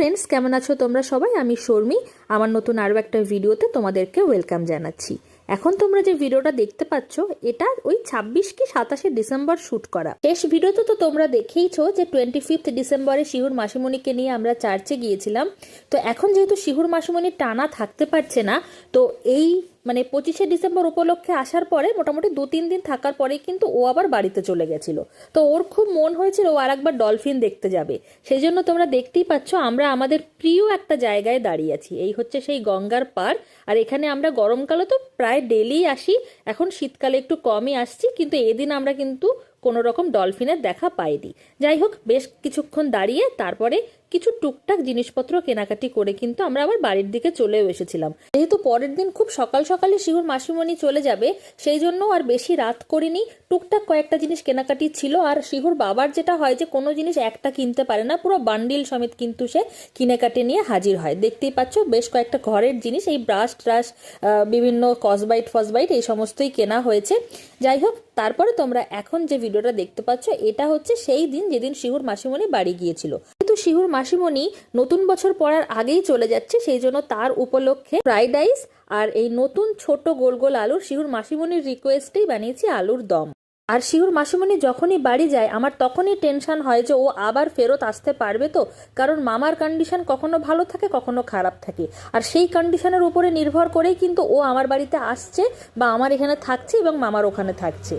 Friends কেমন আছো তোমরা সবাই? আমি শর্মি। আমার নতুন আরও একটা ভিডিওতে তোমাদেরকে ওয়েলকাম জানাচ্ছি। এখন তোমরা যে ভিডিওটা দেখতে পাচ্ছ এটা ওই ছাব্বিশ কি সাতাশে ডিসেম্বর শ্যুট করা। শেষ ভিডিওতে তো তোমরা দেখেইছো যে টোয়েন্টি ফিফথ ডিসেম্বরে শিহুর মাসিমণিকে নিয়ে আমরা চার্চে গিয়েছিলাম। তো এখন যেহেতু শিহুর মাসিমণি টানা থাকতে পারছে না, তো এই মানে পঁচিশে ডিসেম্বর উপলক্ষে আসার পরে মোটামুটি দু, তিন দিন থাকার পরেই কিন্তু ও আবার বাড়িতে চলে গেছিল। তো ওর খুব মন হয়েছিল ও আর একবার ডলফিন দেখতে যাবে। সেই জন্য তোমরা দেখতেই পাচ্ছ আমরা আমাদের প্রিয় একটা জায়গায় দাঁড়িয়ে আছি। এই হচ্ছে সেই গঙ্গার পার আর এখানে আমরা গরমকালে তো প্রায় ডেলি আসি। এখন শীতকালে একটু কমই আসছি, কিন্তু এদিন আমরা কিন্তু কোনো রকম ডলফিনের দেখা পাইনি। যাই হোক, বেশ কিছুক্ষণ দাঁড়িয়ে তারপরে কিছু টুকটাক জিনিসপত্র কেনাকাটি করে কিন্তু আমরা আবার বাড়ির দিকে চলেও এসেছিলাম। যেহেতু পরের দিন খুব সকাল সকালে শিহুর মাসিমণি চলে যাবে, সেই জন্য আর বেশি রাত করিনি। টুকটাক কয়েকটা জিনিস কেনাকাটি ছিল আর শিহুর বাবার যেটা হয় যে, কোনো জিনিস একটা কিনতে পারে না, পুরো বান্ডিল সমেত কিন্তু সে কিনেকাটে নিয়ে হাজির হয়। দেখতেই পাচ্ছ বেশ কয়েকটা ঘরের জিনিস, এই ব্রাশ ট্রাশ বিভিন্ন কসবাইট ফসবাইট এই সমস্তই কেনা হয়েছে। যাই হোক, তারপরে তোমরা এখন যে ভিডিওটা দেখতে পাচ্ছ, এটা হচ্ছে সেই দিন যেদিন শিহুর মাসিমণি বাড়ি গিয়েছিল। শিহুর মাসিমণি নতুন বছর পড়ার আগেই চলে যাচ্ছে, সেই জন্য তার উপলক্ষে ফ্রাইড রাইস আর এই নতুন ছোট গোল গোল আলুর শিহুর মাসিমণির রিকোয়েস্টেই বানিয়েছি আলুর দম। আর শিহুর মাসিমণি যখনই বাড়ি যায়, আমার তখনই টেনশন হয় যে ও আবার ফেরত আসতে পারবে তো, কারণ মামার কন্ডিশন কখনো ভালো থাকে, কখনো খারাপ থাকে। আর সেই কন্ডিশনের উপরে নির্ভর করেই কিন্তু ও আমার বাড়িতে আসছে বা আমার এখানে থাকছে এবং মামার ওখানে থাকছে।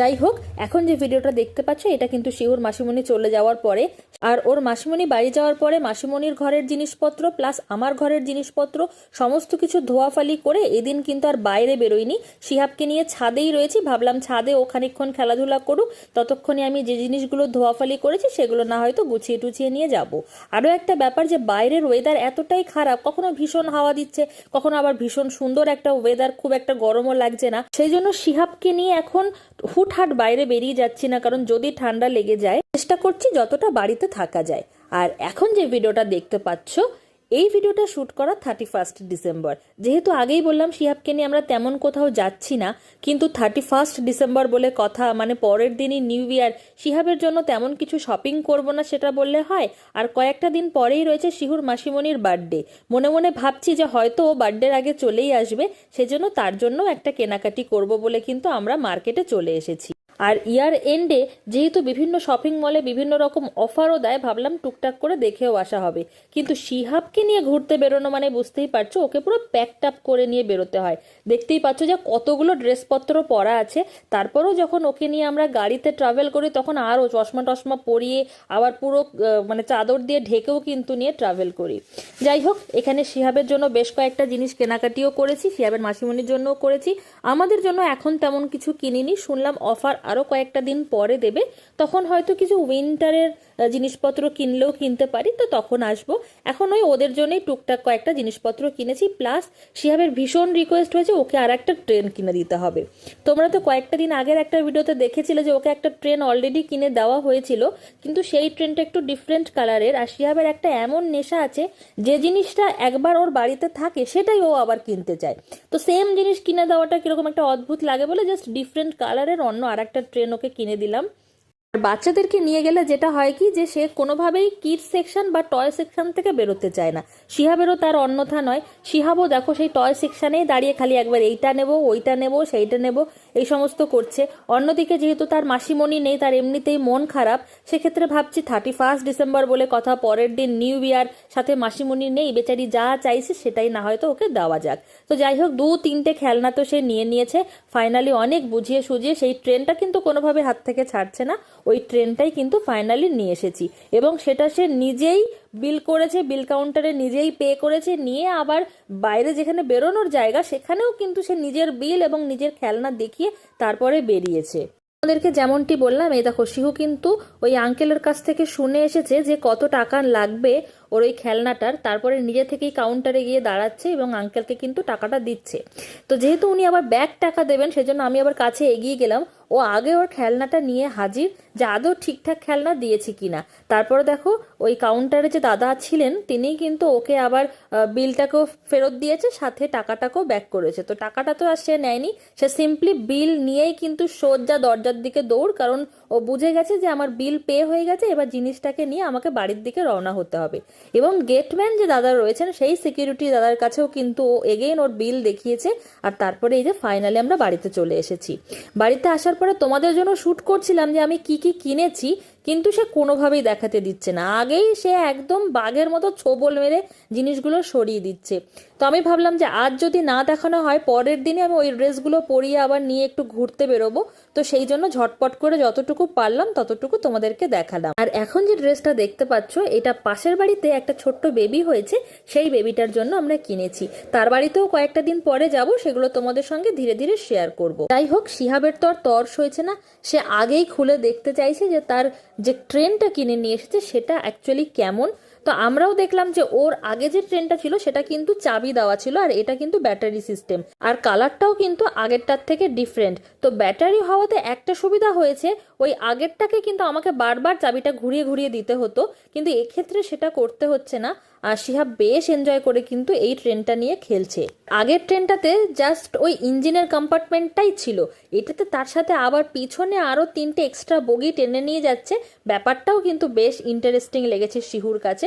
যাই হোক এখন যে ভিডিওটা দেখতে পাচ্ছ, এটা কিন্তু শিহুর মাসিমণি চলে যাওয়ার পরে। আর ওর মাসিমণি বাড়ি যাওয়ার পরে মাসিমণির ঘরের জিনিসপত্র, প্লাস আমার ঘরের জিনিসপত্র, সমস্ত কিছু ধোয়াফালি করে এদিন কিন্তু আর বাইরে বেরোয়নি। শিহাবকে নিয়ে ছাদেই রয়েছি, ভাবলাম ছাদে ও খানিকক্ষণ খেলাধুলা করুক, ততক্ষণে আমি যে জিনিসগুলো ধোয়াফালি করেছি, সেগুলো না হয়তো গুছিয়ে টুছিয়ে নিয়ে যাব। আরও একটা ব্যাপার যে, বাইরের ওয়েদার এতটাই খারাপ, কখনো ভীষণ হাওয়া দিচ্ছে, কখনো আবার ভীষণ সুন্দর একটা ওয়েদার খুব একটা গরমও লাগছে না। সেই জন্য শিহাবকে নিয়ে এখন হুটহাট বাইরে বেরিয়ে যাচ্ছি না, কারণ যদি ঠান্ডা লেগে যায়, চেষ্টা করছি যতটা বাড়িতে থাকা যায়। আর এখন যে ভিডিওটা দেখতে পাচ্ছ এই ভিডিওটা শ্যুট করা থার্টি ফার্স্ট ডিসেম্বর যেহেতু আগেই বললাম, শিহাবকে নিয়ে আমরা তেমন কোথাও যাচ্ছি না, কিন্তু থার্টি ফার্স্ট ডিসেম্বর বলে কথা মানে পরের দিনই নিউ ইয়ার শিহাবের জন্য তেমন কিছু শপিং করব না সেটা বললে হয়। আর কয়েকটা দিন পরেই রয়েছে শিহুর মাসিমণির বার্থডে মনে মনে ভাবছি যে হয়তো ও বার্থডের আগে চলেই আসবে, সেজন্য তার জন্য একটা কেনাকাটি করব বলে কিন্তু আমরা মার্কেটে চলে এসেছি। আর ইয়ার এন্ডে যেহেতু বিভিন্ন শপিং মলে বিভিন্ন রকম অফারও দেয়, ভাবলাম টুকটাক করে দেখেও আসা হবে। কিন্তু শিহাবকে নিয়ে ঘুরতে বেরোনো মানে বুঝতেই পারছ, ওকে পুরো প্যাকড আপ করে নিয়ে বেরোতে হয়। দেখতেই পাচ্ছ যে কতগুলো ড্রেসপত্র পরা আছে। তারপরেও যখন ওকে নিয়ে আমরা গাড়িতে ট্রাভেল করি, তখন আরও চশমা টশমা পরিয়ে, আবার পুরো মানে চাদর দিয়ে ঢেকেও কিন্তু নিয়ে ট্রাভেল করি। যাই হোক, এখানে শিহাবের জন্য বেশ কয়েকটা জিনিস কেনাকাটিও করেছি, শিহাবের মাসিমণির জন্যও করেছি। আমাদের জন্য এখন তেমন কিছু কিনিনি, শুনলাম অফার আরও কয়েকটা দিন পরে দেবে, তখন হয়তো কিছু উইন্টারের জিনিসপত্র কিনলেও কিনতে পারি, তো তখন আসব। এখন ওই ওদের জন্যই টুকটাক কয়েকটা জিনিসপত্র কিনেছি প্লাস শিহাবের ভীষণ রিকোয়েস্ট হয়েছে ওকে আর একটা ট্রেন কিনে দিতে হবে। তোমরা তো কয়েকটা দিন আগের একটা ভিডিওতে দেখেছিলে যে ওকে একটা ট্রেন অলরেডি কিনে দেওয়া হয়েছিল, কিন্তু সেই ট্রেনটা একটু ডিফারেন্ট কালারের আর শিহাবের একটা এমন নেশা আছে, যে জিনিসটা একবার ওর বাড়িতে থাকে, সেটাই ও আবার কিনতে চায়। তো সেম জিনিস কিনে দেওয়াটা কীরকম একটা অদ্ভুত লাগে বলে জাস্ট ডিফারেন্ট কালারের অন্য আর একটা ট্রেন ওকে কিনে দিলাম। আর বাচ্চাদেরকে নিয়ে গেলে যেটা হয় কি যে সে কোনোভাবেই কিড সেকশন বা টয় সেকশন থেকে বেরোতে চায় না। শিহাবেরও তার অন্যথা নয়। শিহাবও দেখো সেই টয় সেকশনেই দাঁড়িয়ে খালি একবার এইটা নেব, ওইটা নেব, সেইটা নেব। এই সমস্ত করছে। অন্যদিকে যেহেতু তার মাসিমণি নেই, তার এমনিতেই মন খারাপ, সেক্ষেত্রে ভাবছি থার্টি ফার্স্ট ডিসেম্বর বলে কথা, পরের দিন নিউ ইয়ার সাথে মাসিমণি নেই, বেচারি যা চাইছে সেটাই না হয়তো ওকে দেওয়া যাক। তো যাই হোক, দু তিনটে খেলনা তো সে নিয়ে নিয়েছে। ফাইনালি অনেক বুঝিয়ে সুঝিয়ে সেই ট্রেনটা কিন্তু কোনোভাবে হাত থেকে ছাড়ছে না। ওই ট্রেনটাই কিন্তু ফাইনালি নিয়ে এসেছি। এবং সেটা সে নিজেই বিল করেছে, বিল কাউন্টারে নিজেই পে করেছে, নিয়ে আবার বাইরে যেখানে বেরোনোর জায়গা সেখানেও কিন্তু সে নিজের বিল এবং নিজের খেলনা দেখিয়ে তারপরে বেরিয়েছে। আমাদেরকে যেমনটি বললাম, এই দেখো, শিহু কিন্তু ওই আঙ্কেলের কাছ থেকে শুনে এসেছে যে কত টাকা লাগবে ওর ওই খেলনাটার, তারপরে নিজে থেকেই কাউন্টারে গিয়ে দাঁড়াচ্ছে এবং আঙ্কেলকে কিন্তু টাকাটা দিচ্ছে। তো যেহেতু উনি আবার ব্যাক টাকা দেবেন, সেজন্য আমি আবার কাছে এগিয়ে গেলাম। ও আগে ওর খেলনাটা নিয়ে হাজির, যে আদৌ ঠিকঠাক খেলনা দিয়েছি কিনা। তারপরে দেখো, ওই কাউন্টারে যে দাদা ছিলেন, তিনি কিন্তু ওকে আবার বিলটাকেও ফেরত দিয়েছে, সাথে টাকাটাকেও ব্যাক করেছে। তো টাকাটা তো আর সে নেয়নি, সে সিম্পলি বিল নিয়েই কিন্তু সোজা দরজার দিকে দৌড়, কারণ ও বুঝে গেছে যে আমার বিল পে হয়ে গেছে, এবার জিনিসটাকে নিয়ে আমাকে বাড়ির দিকে রওনা হতে হবে। এবং গেটম্যান যে দাদা রয়েছেন, সেই সিকিউরিটি দাদার কাছেও কিন্তু এগেইন ওর বিল দেখিয়েছে। আর তারপরে এই যে ফাইনালি আমরা বাড়িতে চলে এসেছি। বাড়িতে আসার পরে তোমাদের জন্য শ্যুট করছিলাম যে আমি কি কি কিনেছি। কিন্তু সে কোনোভাবেই দেখাতে দিচ্ছে না। আগেই সে একদম বাঘের মতো ছোবল মেরে জিনিসগুলো সরিয়ে দিচ্ছে। তো আমি ভাবলাম যে আজ যদি না দেখানো হয়, পরের দিনে আমি ওই ড্রেসগুলো পরিয়ে আবার নিয়ে একটু ঘুরতে বেরোবো। তো সেই জন্য ঝটপট করে যতটুকু পারলাম, ততটুকু তোমাদেরকে দেখালাম। আর এখন যে ড্রেসটা দেখতে পাচ্ছ, এটা পাশের বাড়িতে একটা ছোট্ট বেবি হয়েছে। সেই বেবিটার জন্য আমরা কিনেছি। তার বাড়িতেও কয়েকটা দিন পরে যাব, সেগুলো তোমাদের সঙ্গে ধীরে ধীরে শেয়ার করব। যাই হোক, শিহাবের তো আর তর্স হয়েছে না। সে আগেই খুলে দেখতে চাইছে যে তার যে ট্রেনটা কিনে নিয়ে এসেছে সেটা অ্যাকচুয়ালি কেমন? তো আমরাও দেখলাম যে ওর আগে যে ট্রেনটা ছিল, সেটা কিন্তু চাবি দেওয়া ছিল আর এটা কিন্তু ব্যাটারি সিস্টেম আর কালারটাও কিন্তু আগেরটার থেকে ডিফারেন্ট তো ব্যাটারি হওয়াতে একটা সুবিধা হয়েছে, ওই আগেরটাকে কিন্তু আমাকে বারবার চাবিটা ঘুরিয়ে ঘুরিয়ে দিতে হতো, কিন্তু এক্ষেত্রে সেটা করতে হচ্ছে না। আর শিহাব বেশ এনজয় করে কিন্তু এই ট্রেনটা নিয়ে খেলছে। আগের ট্রেনটাতে জাস্ট ওই ইঞ্জিনের কম্পার্টমেন্টটাই ছিল। এটাতে তার সাথে আবার পিছনে আরও তিনটে এক্সট্রা বগি টেনে নিয়ে যাচ্ছে। ব্যাপারটাও কিন্তু বেশ ইন্টারেস্টিং লেগেছে শিহুর কাছে।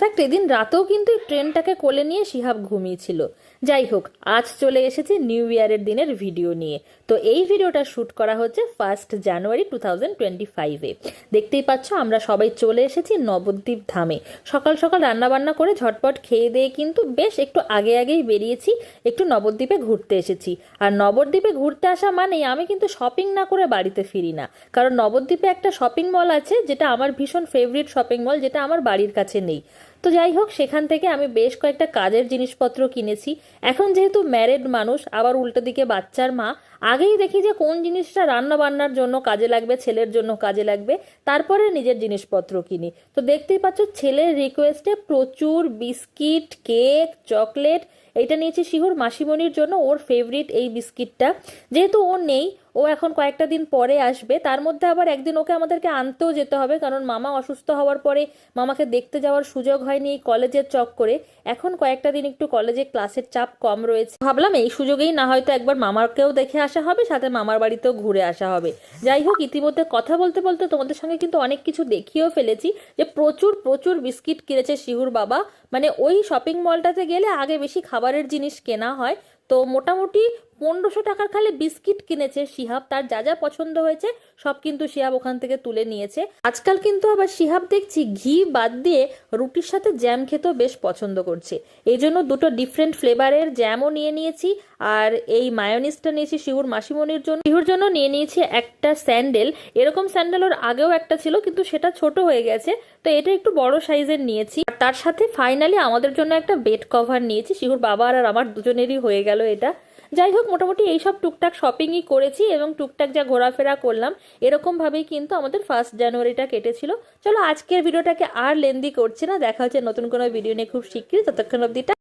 ইনফ্যাক্ট এদিন রাতেও কিন্তু এই ট্রেনটাকে কোলে নিয়ে শিহাব ঘুমিয়েছিল। যাই হোক, আজ চলে এসেছি নিউ ইয়ারের দিনের ভিডিও নিয়ে। তো এই ভিডিওটা শ্যুট করা হচ্ছে first January two thousand twenty ফাইভে দেখতেই পাচ্ছ, আমরা সবাই চলে এসেছি নবদ্বীপ ধামে। সকাল সকাল রান্নাবান্না করে ঝটপট খেয়ে দিয়ে কিন্তু বেশ একটু আগে আগেই বেরিয়েছি, একটু নবদ্বীপে ঘুরতে এসেছি। আর নবদ্বীপে ঘুরতে আসা মানেই আমি কিন্তু শপিং না করে বাড়িতে ফিরি না। কারণ নবদ্বীপে একটা শপিং মল আছে, যেটা আমার ভীষণ ফেভারিট শপিং মল যেটা আমার বাড়ির কাছে নেই। তো যাই হোক, সেখান থেকে আমি বেশ কয়েকটা কাজের জিনিসপত্র কিনেছি। এখন যেহেতু ম্যারেড মানুষ, আবার উল্টো দিকে বাচ্চার মা, আগেই দেখি যে কোন জিনিসটা রান্না বান্নার জন্য কাজে লাগবে, ছেলের জন্য কাজে লাগবে, তারপরে নিজের জিনিসপত্র কিনি। তো দেখতেই পাচ্ছ, ছেলের রিকোয়েস্টে প্রচুর বিস্কিট, কেক, চকলেট, এইটা নিয়েছি শিহুর মাসিমণির জন্য, ওর ফেভারিট এই বিস্কিটটা। যেহেতু ও নেই ও এখন কয়েকটা দিন পরে আসবে। তার মধ্যে আবার একদিন ওকে আমাদেরকে আনতেও যেতে হবে, কারণ মামা অসুস্থ হওয়ার পরে মামাকে দেখতে যাওয়ার সুযোগ হয়নি এই কলেজের চক করে। এখন কয়েকটা দিন একটু কলেজে ক্লাসের চাপ কম রয়েছে। ভাবলাম এই সুযোগেই না হয়তো একবার মামাকেও দেখে আসা হবে, সাথে মামার বাড়িতেও ঘুরে আসা হবে। যাই হোক, ইতিমধ্যে কথা বলতে বলতে তোমাদের সঙ্গে কিন্তু অনেক কিছু দেখিয়েও ফেলেছি, যে প্রচুর প্রচুর বিস্কিট কিনেছে শিহুর বাবা। মানে ওই শপিং মলটাতে গেলে আগে বেশি খাবারের জিনিস কেনা হয়। তো মোটামুটি পনেরোশো টাকার খালি বিস্কিট কিনেছে শিহাব, তার যা যা পছন্দ হয়েছে সব কিন্তু শিহাব ওখান থেকে তুলে নিয়েছে। আজকাল কিন্তু আবার শিহাব দেখছি ঘি বাদ দিয়ে রুটির সাথে জ্যাম খেতেও বেশ পছন্দ করছে। এই জন্য দুটো ডিফারেন্ট ফ্লেভারের জ্যামও নিয়ে নিয়েছি, আর এই মায়োনিজটা নিয়েছি শিহুর মাসিমণির জন্য। শিহুর জন্য নিয়ে নিয়েছি একটা স্যান্ডেল এরকম স্যান্ডেল ওর আগেও একটা ছিল, কিন্তু সেটা ছোট হয়ে গেছে, তো এটা একটু বড় সাইজের নিয়েছি। তার সাথে ফাইনালি আমাদের জন্য একটা বেড কভার নিয়েছি, শিহুর বাবা আর আমার দুজনেরই হয়ে গেল এটা। যাই হোক, মোটামুটি এইসব টুকটাক শপিংই করেছি এবং টুকটাক যা ঘোরাফেরা করলাম এরকমভাবেই কিন্তু আমাদের ফার্স্ট জানুয়ারিটা কেটেছিল। চলো, আজকের ভিডিওটাকে আর লেন্দি করছি না, দেখা হচ্ছে নতুন কোনো ভিডিও নিয়ে খুব শিগগিরই, ততক্ষণ অবধিটা